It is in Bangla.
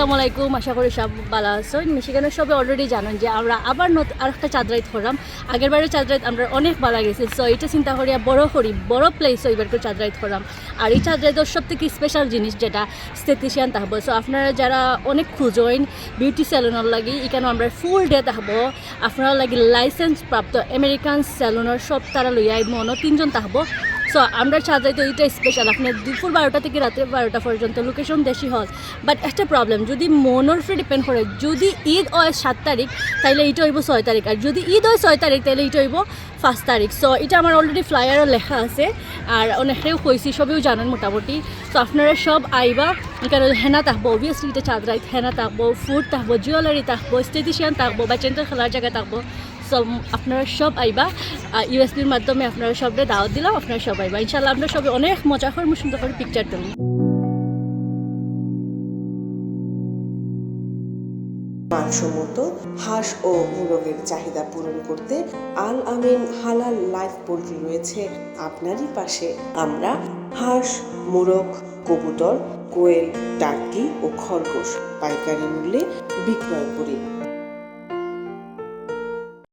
আশা করি সব ভালো আছো। মিশিগানের সবে অলরেডি জানেন যে আমরা আবার আর একটা চাঁদরাইত করলাম আগের বারের চাঁদরাইত আমরা অনেক ভালো গেছি সো এটা চিন্তা করি বড় করি, বড় প্লেস এবার করে চাঁদরাইত করলাম আর এই চাঁদরাইতের সব থেকে স্পেশাল জিনিস যেটা, স্থিতিশীল থাকব। সো আপনারা যারা অনেক খুঁজেন বিউটি স্যালুনের লাগি, এখানে আমরা ফুল ডে থাকব। আপনারা লাগি লাইসেন্স প্রাপ্ত আমেরিকান স্যালুনের সব তারা লইয়া আইব, মনে তিনজন থাকব। সো আমরা চাঁদাইতে এইটা স্পেশাল আপনার দুপুর বারোটা থেকে রাত্রে বারোটা পর্যন্ত লোকেশন দেশি হল বাট একটা প্রবলেম যদি মনের উপরে ডিপেন্ড করে, যদি ঈদ হয় সাত তারিখ তাহলে এইটা হইব ছয় তারিখ। আর যদি ঈদ হয় ছয় তারিখ তাহলে এইটা হইব পাঁচ তারিখ। সো এটা আমার অলরেডি ফ্লায়ারও লেখা আছে। আর অনেকেও কইছি, সবেও জানেন মোটামুটি। সো আপনারা সব আইবা, এখানে হেনা থাকব অবভিয়াসলি এটা চাঁদরাইত হেনা থাকব ফুড থাকব জুয়েলারি থাকব স্টেটিশিয়ান থাকব বা চেন্টার খেলার জায়গা থাকব আপনারা সব আইবা। ইউএসবির মাধ্যমে আপনারা সবরে দাওয়াত দিলাম, আপনারা সব আইবা। ইনশাল্লাহ আমরা সবাই অনেক মজা করে সুন্দর করে পিকচার তুলব। মানসম্মত হাঁস ও মুরগের চাহিদা পূরণ করতে আল আমিন হালাল লাইফ পোল্ট্রি রয়েছে আপনারই পাশে। আমরা হাঁস, মোরগ, কবুতর, কোয়েল, টার্কি ও খরগোশ পাইকারি মূল্যে বিক্রয় করি।